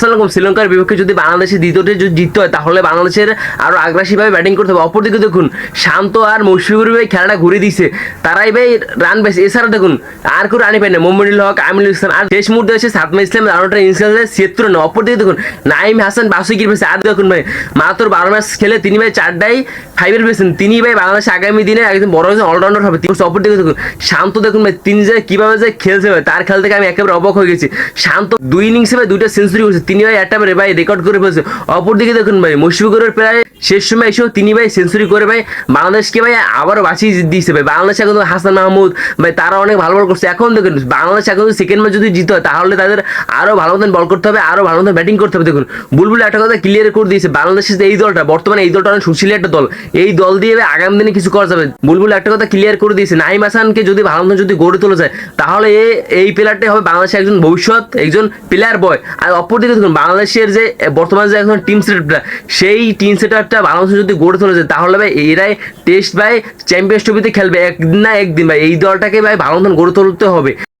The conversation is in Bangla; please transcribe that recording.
আসসালাম শ্রীলঙ্কার বিপক্ষে যদি বাংলাদেশের দ্বিতীয়টি যদি জিততে হয়, তাহলে বাংলাদেশের আরও আগ্রাসীভাবে ব্যাটিং করতে হবে। অপরদিকে দেখুন, শান্ত আর মুশফিকুর ভাই খেলাটা ঘুরে দিছে। তারাই ভাই রান পেয়েছে এছাড়া দেখুন, আর কেউ রানি পায় না মোহাম্মদুল হক, আমিনুল ইসলাম, আর শেষ মুহূর্তে এসে সাতমা ইসলাম রানটা ইনসাল ছিয়াত্তর না অপরদিকে দেখুন, নাইম হাসান বাসুকির পেয়েছে আর দেখুন ভাই, মাত্র বারো ম্যাচ খেলে তিনি ভাই চারটাই ফাইভের পেয়েছেন তিনি ভাই বাংলাদেশ আগামী দিনে একদম বড় একজন অলরাউন্ডার হবে। তিনি অপরদিকে দেখুন, শান্ত দেখুন ভাই, তিনি যে কীভাবে যে খেলছে ভাই, তার খেল থেকে আমি একেবারে অবাক হয়ে গেছি। শান্ত দুই ইনিংসে ভাই দুইটা সেঞ্চুরি করেছে। তিনি ভাই একটা ভাই রেকর্ড করে ফেলছে। অপরদিকে দেখুন ভাই মুশফিকুরের প্রায় শেষ সময় এসেও তিনি ভাই সেঞ্চুরি করে ভাই বাংলাদেশকে ভাই আবারও বাঁচিয়ে দিয়েছে ভাই। বাংলাদেশ এখন হাসান মাহমুদ, ভাই তারা অনেক ভালো বল করছে। এখন দেখুন, বাংলাদেশ এখন সেকেন্ড ম্যাচ যদি জিতে হয়, তাহলে তাদের আরও ভালো মতন বল করতে হবে আরও ভালো মতন ব্যাটিং করতে হবে। দেখুন, বুলবুল একটা কথা ক্লিয়ার করে দিয়েছে, বাংলাদেশের এই দলটা, বর্তমানে এই দলটা অনেক সুশীল একটা দল। এই দল দিয়ে আগামী দিনে কিছু করা যাবে। বুলবুল একটা কথা ক্লিয়ার করে দিয়েছে, নাইম হাসানকে যদি ভালো মতন যদি গড়ে তোলা যায়, তাহলে এই প্লেয়ারটাই হবে বাংলাদেশের একজন ভবিষ্যৎ, একজন প্লেয়ার বয় আর অপরদিকে দেখুন, বাংলাদেশের যে, বর্তমানে যে এখন টিম সেটআপটা সেই টিম সেটআপটা ভালো মতো যদি গড়ে তোলা যায় তাহলে ভাই এরাই টেস্ট ভাই চ্যাম্পিয়ন্স ট্রফিতে খেলবে। একদিন না একদিন ভাই, এই দলটাকে ভাই ভালো মতন গড়ে তুলতে হবে।